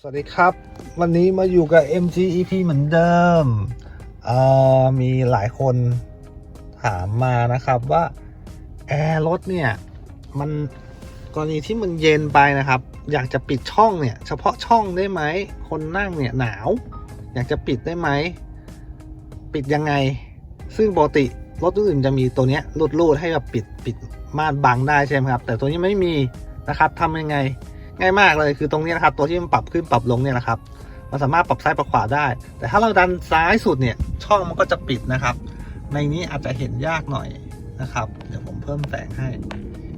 สวัสดีครับ วันนี้มาอยู่กับ MGEP เหมือนเดิม มีหลายคนถามมานะครับว่าแอร์รถเนี่ย มันกรณีที่มันเย็นไปนะครับ อยากจะปิดช่องเนี่ย เฉพาะช่องได้ไหม คนนั่งเนี่ยหนาว อยากจะปิดได้ไหม ปิดยังไง ซึ่งปกติรถอื่นจะมีตัวเนี้ยรูดๆให้แบบปิดปิดม่านบังได้ใช่ไหมครับ แต่ตัวนี้ไม่มีนะครับทำยังไง ง่ายมากเลยคือตรงนี้นะครับ ตัวที่มันปรับขึ้นปรับลงเนี่ยนะครับ มันสามารถปรับซ้ายปรับขวาได้ แต่ถ้าเราดันซ้ายสุดเนี่ย ช่องมันก็จะปิดนะครับ ในนี้อาจจะเห็นยากหน่อยนะครับ เดี๋ยวผมเพิ่มแสงให้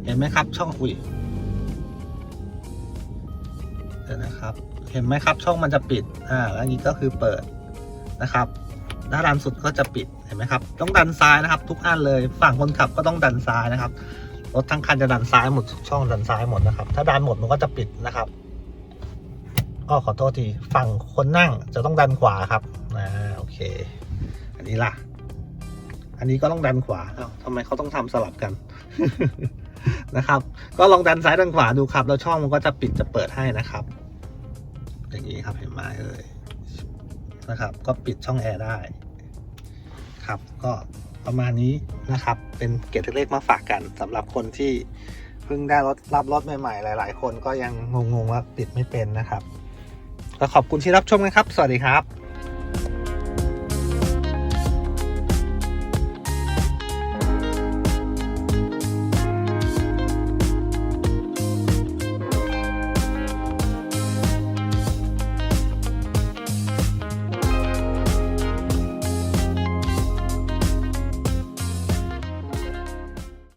เห็นไหมครับ ช่องอุ้ยเดี๋ยวนะครับ เห็นไหมครับ ช่องมันจะปิด อ่า แล้วนี้ก็คือเปิดนะครับถ้าดันสุดก็จะปิด เห็นไหมครับ ต้องดันซ้ายนะครับ ทุกอันเลย ฝั่งคนขับก็ต้องดันซ้ายนะครับ รถทั้งคันจะดันซ้ายหมดทุกช่องดันซ้ายหมดนะครับ ถ้าดันหมดมันก็จะปิดนะครับ ก็ขอโทษทีฝั่งคนนั่งจะต้องดันขวาครับอ่าโอเค อันนี้ล่ะ อันนี้ก็ต้องดันขวาอ้าทำไมเขาต้องทำสลับกันนะครับ ก็ลองดันซ้ายดันขวาดูครับ แล้วช่องมันก็จะปิดจะเปิดให้นะครับ อย่างนี้ครับเห็นไหมเอ่ยนะครับ ก็ปิดช่องแอร์ได้ ครับก็ ประมาณนี้นะครับ เป็นเกตเล็กๆมาฝากกันสำหรับคนที่เพิ่งได้รถรับรถใหม่ๆ หลาย ๆ คนก็ยังงงๆว่าปิดไม่เป็นนะครับ ก็ขอบคุณที่รับชมนะครับ สวัสดีครับ